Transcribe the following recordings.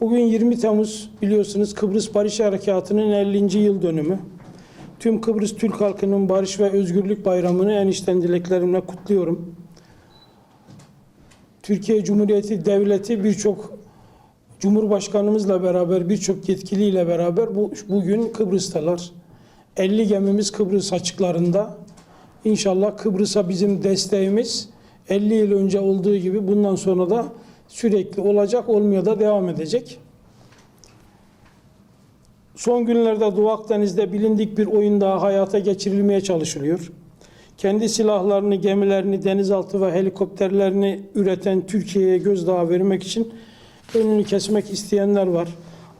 Bugün 20 Temmuz biliyorsunuz Kıbrıs Barış Harekatı'nın 50. yıl dönümü. Tüm Kıbrıs Türk halkının barış ve özgürlük bayramını en içten dileklerimle kutluyorum. Türkiye Cumhuriyeti Devleti birçok Cumhurbaşkanımızla beraber birçok yetkiliyle beraber bu, bugün Kıbrıs'talar. 50 gemimiz Kıbrıs açıklarında. İnşallah Kıbrıs'a bizim desteğimiz 50 yıl önce olduğu gibi bundan sonra da sürekli olacak, olmaya da devam edecek. Son günlerde Doğu Akdeniz'de bilindik bir oyun daha hayata geçirilmeye çalışılıyor. Kendi silahlarını, gemilerini, denizaltı ve helikopterlerini üreten Türkiye'ye gözdağı vermek için önünü kesmek isteyenler var.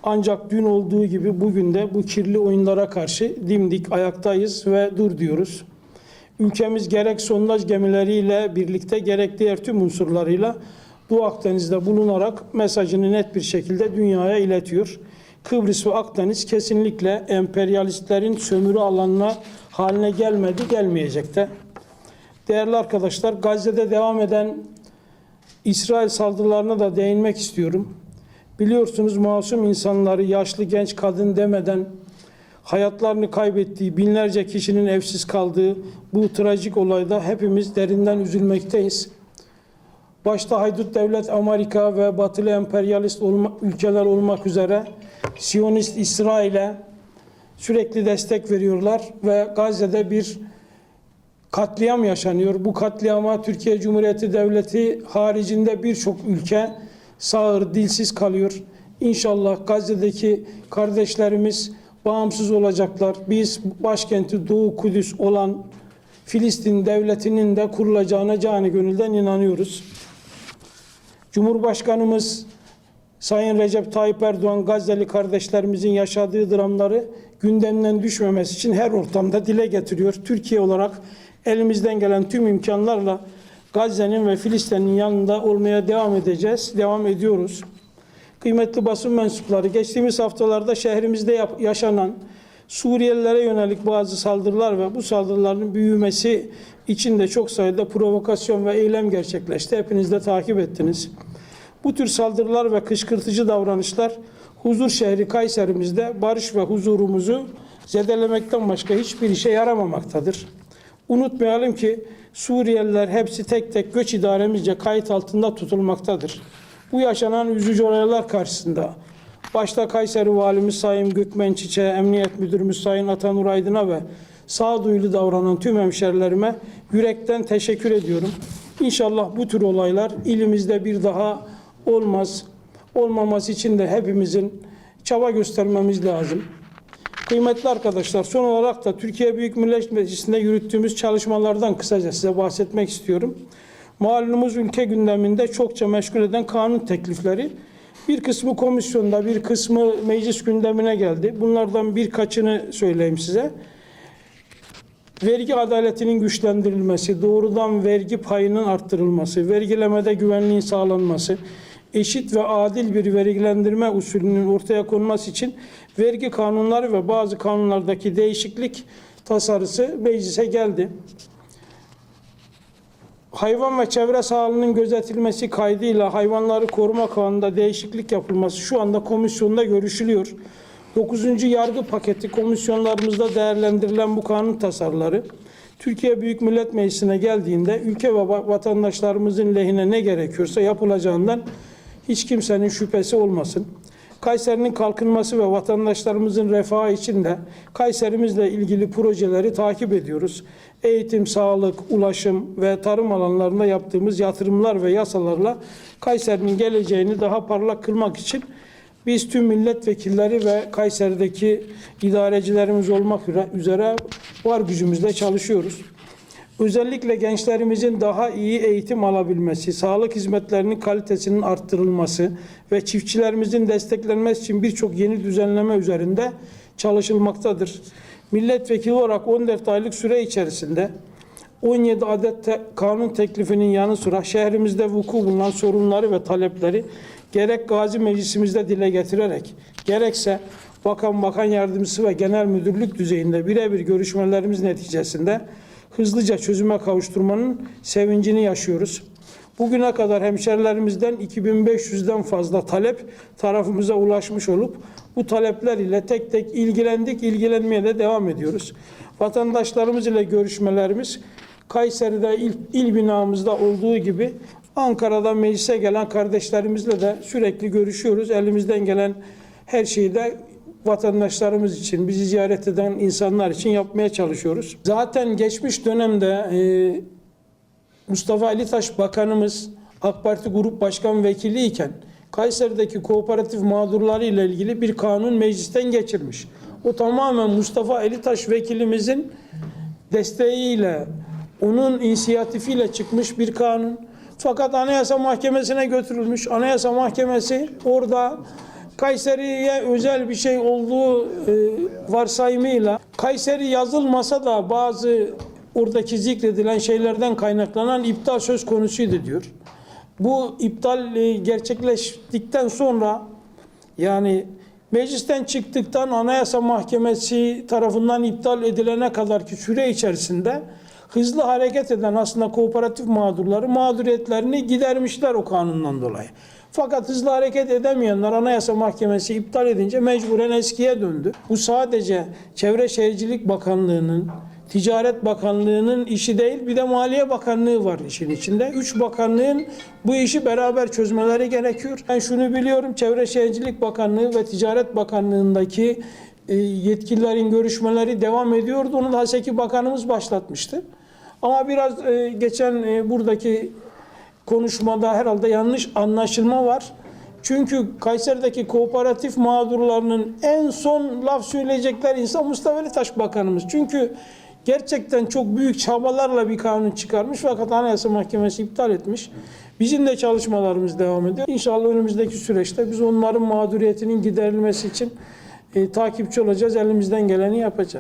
Ancak dün olduğu gibi bugün de bu kirli oyunlara karşı dimdik ayaktayız ve dur diyoruz. Ülkemiz gerek sondaj gemileriyle birlikte gerek diğer tüm unsurlarıyla Doğu Akdeniz'de bulunarak mesajını net bir şekilde dünyaya iletiyor. Kıbrıs ve Akdeniz kesinlikle emperyalistlerin sömürü alanına haline gelmedi, gelmeyecek de. Değerli arkadaşlar, Gazze'de devam eden İsrail saldırılarına da değinmek istiyorum. Biliyorsunuz masum insanları, yaşlı genç kadın demeden hayatlarını kaybettiği, binlerce kişinin evsiz kaldığı bu trajik olayda hepimiz derinden üzülmekteyiz. Başta haydut devlet Amerika ve batılı emperyalist olma, ülkeler olmak üzere Siyonist İsrail'e sürekli destek veriyorlar ve Gazze'de bir katliam yaşanıyor. Bu katliama Türkiye Cumhuriyeti Devleti haricinde birçok ülke sağır, dilsiz kalıyor. İnşallah Gazze'deki kardeşlerimiz bağımsız olacaklar. Biz başkenti Doğu Kudüs olan Filistin devletinin de kurulacağına cani gönülden inanıyoruz. Cumhurbaşkanımız Sayın Recep Tayyip Erdoğan Gazze'li kardeşlerimizin yaşadığı dramları gündemden düşmemesi için her ortamda dile getiriyor. Türkiye olarak elimizden gelen tüm imkanlarla Gazze'nin ve Filistin'in yanında olmaya devam edeceğiz, devam ediyoruz. Kıymetli basın mensupları, geçtiğimiz haftalarda şehrimizde yaşanan Suriyelilere yönelik bazı saldırılar ve bu saldırıların büyümesi için de çok sayıda provokasyon ve eylem gerçekleşti. Hepiniz de takip ettiniz. Bu tür saldırılar ve kışkırtıcı davranışlar huzur şehri Kayserimizde barış ve huzurumuzu zedelemekten başka hiçbir işe yaramamaktadır. Unutmayalım ki Suriyeliler hepsi tek tek göç idaremizce kayıt altında tutulmaktadır. Bu yaşanan üzücü olaylar karşısında başta Kayseri Valimiz Sayın Gökmen Çiçek'e, Emniyet Müdürümüz Sayın Atanur Aydın'a ve sağduyulu davranan tüm hemşerilerime yürekten teşekkür ediyorum. İnşallah bu tür olaylar ilimizde bir daha olmaz. Olmaması için de hepimizin çaba göstermemiz lazım. Kıymetli arkadaşlar, son olarak da Türkiye Büyük Millet Meclisi'nde yürüttüğümüz çalışmalardan kısaca size bahsetmek istiyorum. Malumumuz ülke gündeminde çokça meşgul eden kanun teklifleri bir kısmı komisyonda, bir kısmı meclis gündemine geldi. Bunlardan birkaçını söyleyeyim size. Vergi adaletinin güçlendirilmesi, doğrudan vergi payının arttırılması, vergilemede güvenliğin sağlanması, eşit ve adil bir vergilendirme usulünün ortaya konması için vergi kanunları ve bazı kanunlardaki değişiklik tasarısı meclise geldi. Hayvan ve çevre sağlığının gözetilmesi kaydıyla hayvanları koruma kanununda değişiklik yapılması şu anda komisyonda görüşülüyor. 9. yargı paketi komisyonlarımızda değerlendirilen bu kanun tasarıları Türkiye Büyük Millet Meclisi'ne geldiğinde ülke ve va- vatandaşlarımızın lehine ne gerekiyorsa yapılacağından hiç kimsenin şüphesi olmasın. Kayseri'nin kalkınması ve vatandaşlarımızın refahı için de Kayserimizle ilgili projeleri takip ediyoruz. Eğitim, sağlık, ulaşım ve tarım alanlarında yaptığımız yatırımlar ve yasalarla Kayseri'nin geleceğini daha parlak kılmak için biz tüm milletvekilleri ve Kayseri'deki idarecilerimiz olmak üzere var gücümüzle çalışıyoruz. Özellikle gençlerimizin daha iyi eğitim alabilmesi, sağlık hizmetlerinin kalitesinin arttırılması ve çiftçilerimizin desteklenmesi için birçok yeni düzenleme üzerinde çalışılmaktadır. Milletvekili olarak 14 aylık süre içerisinde 17 adet te- kanun teklifinin yanı sıra şehrimizde vuku bulunan sorunları ve talepleri gerek Gazi Meclisimizde dile getirerek gerekse bakan, bakan yardımcısı ve genel müdürlük düzeyinde birebir görüşmelerimiz neticesinde hızlıca çözüme kavuşturmanın sevincini yaşıyoruz. Bugüne kadar hemşerilerimizden 2500'den fazla talep tarafımıza ulaşmış olup bu talepler ile tek tek ilgilendik, ilgilenmeye de devam ediyoruz. Vatandaşlarımız ile görüşmelerimiz Kayseri'de il, il binamızda olduğu gibi Ankara'da meclise gelen kardeşlerimizle de sürekli görüşüyoruz. Elimizden gelen her şeyi de vatandaşlarımız için, bizi ziyaret eden insanlar için yapmaya çalışıyoruz. Zaten geçmiş dönemde e, Mustafa Ali Taş Bakanımız AK Parti Grup Başkan Vekili iken Kayseri'deki kooperatif mağdurları ile ilgili bir kanun meclisten geçirmiş. O tamamen Mustafa Ali Taş vekilimizin desteğiyle, onun inisiyatifiyle çıkmış bir kanun. Fakat Anayasa Mahkemesi'ne götürülmüş. Anayasa Mahkemesi orada Kayseri'ye özel bir şey olduğu e, varsayımıyla Kayseri yazılmasa da bazı oradaki zikredilen şeylerden kaynaklanan iptal söz konusuydu diyor. Bu iptal e, gerçekleştikten sonra yani meclisten çıktıktan Anayasa Mahkemesi tarafından iptal edilene kadar ki süre içerisinde hızlı hareket eden aslında kooperatif mağdurları mağduriyetlerini gidermişler o kanundan dolayı. Fakat hızlı hareket edemeyenler Anayasa Mahkemesi iptal edince mecburen eskiye döndü. Bu sadece Çevre Şehircilik Bakanlığı'nın, Ticaret Bakanlığı'nın işi değil bir de Maliye Bakanlığı var işin içinde. Üç bakanlığın bu işi beraber çözmeleri gerekiyor. Ben şunu biliyorum Çevre Şehircilik Bakanlığı ve Ticaret Bakanlığı'ndaki e, yetkililerin görüşmeleri devam ediyordu. Onu da Haseki Bakanımız başlatmıştı. Ama biraz e, geçen e, buradaki konuşmada herhalde yanlış anlaşılma var. Çünkü Kayseri'deki kooperatif mağdurlarının en son laf söyleyecekler insan Mustafa Ali Taş Bakanımız. Çünkü gerçekten çok büyük çabalarla bir kanun çıkarmış fakat Anayasa Mahkemesi iptal etmiş. Bizim de çalışmalarımız devam ediyor. İnşallah önümüzdeki süreçte biz onların mağduriyetinin giderilmesi için e, takipçi olacağız. Elimizden geleni yapacağız.